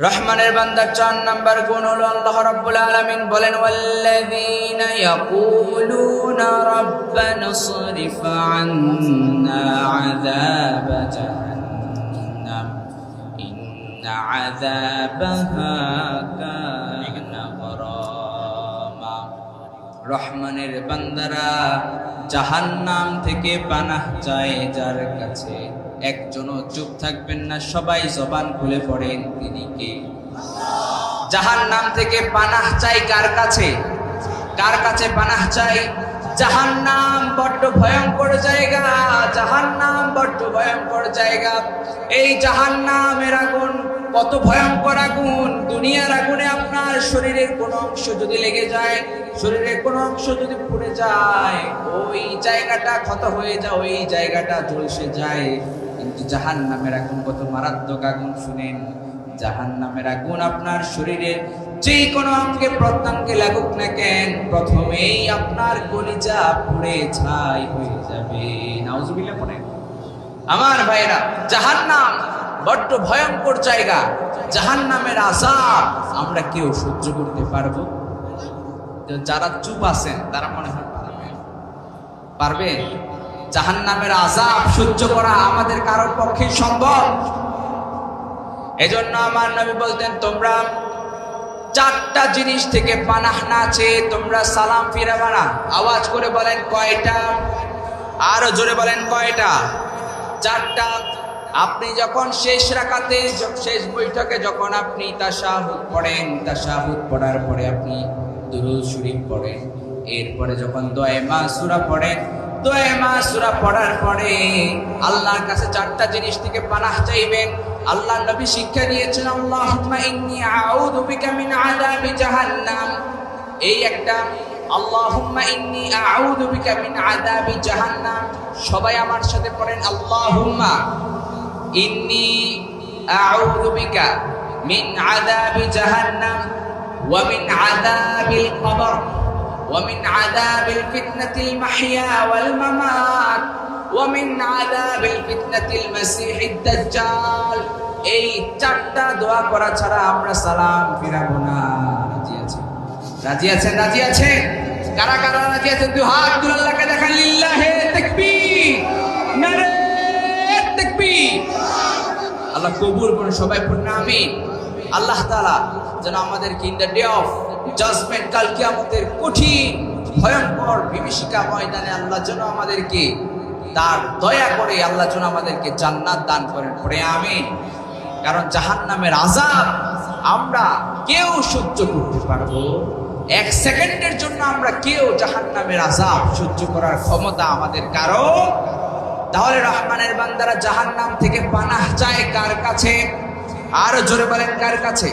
রহমানের বান্দার চার নাম্বার গুণ হলো আল্লাহ রাব্বুল আলামিন বলেন ওয়াল্লাযীনা ইয়াকুলুনা রাব্বানা সরিফ আন্না আযাব জাহান্নাম ইন্না আযাবাহা রহমানের বান্দারা জাহান নাম থেকে পানাহ চায় যার কাছে একজনও চুপ থাকবেন না, সবাই জবান খুলে পড়েন তিনি কে? জাহান নাম থেকে পানাহ চাই কার কাছে? কার কাছে পানাহ চাই জাহান নাম বড্ড ভয়ঙ্কর জায়গা জাহান নাম বড্ড ভয়ঙ্কর জায়গা। এই জাহান্নামের আগুন কত ভয়ঙ্কর আগুন। দুনিয়ার আগুনে আপনার শরীরের কোন অংশ যদি লেগে যায়, শরীরের কোন অংশ যদি পুড়ে যায়, ওই জায়গাটা ক্ষত হয়ে যায়, ওই জায়গাটা ঝলসে যায়। কিন্তু জাহান্নামের আগুন, কত মারাত্মক আগুন, শুনেন। জাহান নামের আগুন আপনার শরীরের যে কোনো অঙ্গে, প্রত্যঙ্গে লাগুক না কেন, প্রথমেই আপনার কলিজা পুড়ে ছাই হয়ে যাবে। নাউজুবিল্লাহ পড়ে আমার ভাইরা জাহান নাম বড্ড ভয়ঙ্কর জায়গা। জাহান নামের আজাব আমরা কেউ সহ্য করতে পারব? যারা চুপ আছেন, তারা মনে হয় পারবে। জাহান নামের আজাব সহ্য করা আমাদের কারোর পক্ষে সম্ভব? এজন্য আমার নবী বলতেন, তোমরা চারটা জিনিস থেকে পানাহ না চেয়ে তোমরা সালাম ফিরাবা না আওয়াজ করে বলেন, কয়টা? আরও জোরে বলেন, কয়টা? চারটা আপনি যখন শেষ রাখাতে শেষ বৈঠকে যখন আপনি তাশাহুদ পড়েন, তাশাহুদ পড়ার পরে আপনি দুরুদ শরীফ পড়েন, এরপরে যখন দয়ে মা সূরা পড়েন দয়ে সূরা পড়ার পরে আল্লাহর কাছে চারটা জিনিস থেকে পানাহ চাইবেন। আল্লাহ নবী শিক্ষা দিয়েছেন, আল্লাহুম্মা ইন্নী আউযু বিকা মিন আযাবি জাহান্নাম। এই একটা, আল্লাহুম্মা ইন্নী আউযু বিকা মিন আযাবি জাহান্নাম। সবাই আমার সাথে পড়েন, আল্লাহুম্মা ইন্নি আউযু বিকা মিন আযাবি জাহান্নাম ওয়া মিন আযাবিল কবর ওয়া মিন আযাবিল ফিতনাতিল মাহইয়া ওয়াল মামাত ওয়া মিন আযাবিল ফিতনাতিল মাসীহিদ দাজ্জাল। এই চারটা দোয়া করা ছাড়া আমরা সালাম ফিরাবো না। রাজি আছেন? রাজি আছেন? রাজি আছেন? কারা কারা রাজি আছেন? দুই হাত দুলাল্লাহকে দেখান। লিল্লাহে তাকবীর। আল্লাহ কবুল করুন, সবাই পড়ুন, আমিন। আল্লাহ তাআলা যেন আমাদেরকে in the day of judgement কাল কিয়ামতের কঠিন, ভয়ঙ্কর বিভীষিকা ময়দানে আল্লাহ যেন আমাদেরকে তার দয়া করে আল্লাহ যেন আমাদেরকে জান্নাত দান করেন। পড়ে আমি কারণ জাহান নামের আজাব আমরা কেউ সহ্য করতে পারব। এক সেকেন্ডের জন্য আমরা কেউ জাহান নামের আজাব সহ্য করার ক্ষমতা আমাদের কারও তাহলে রহমানের বান্দারা জাহান নাম থেকে পানাহ চায় কার কাছে? আরও জোরে বলেন কার কাছে?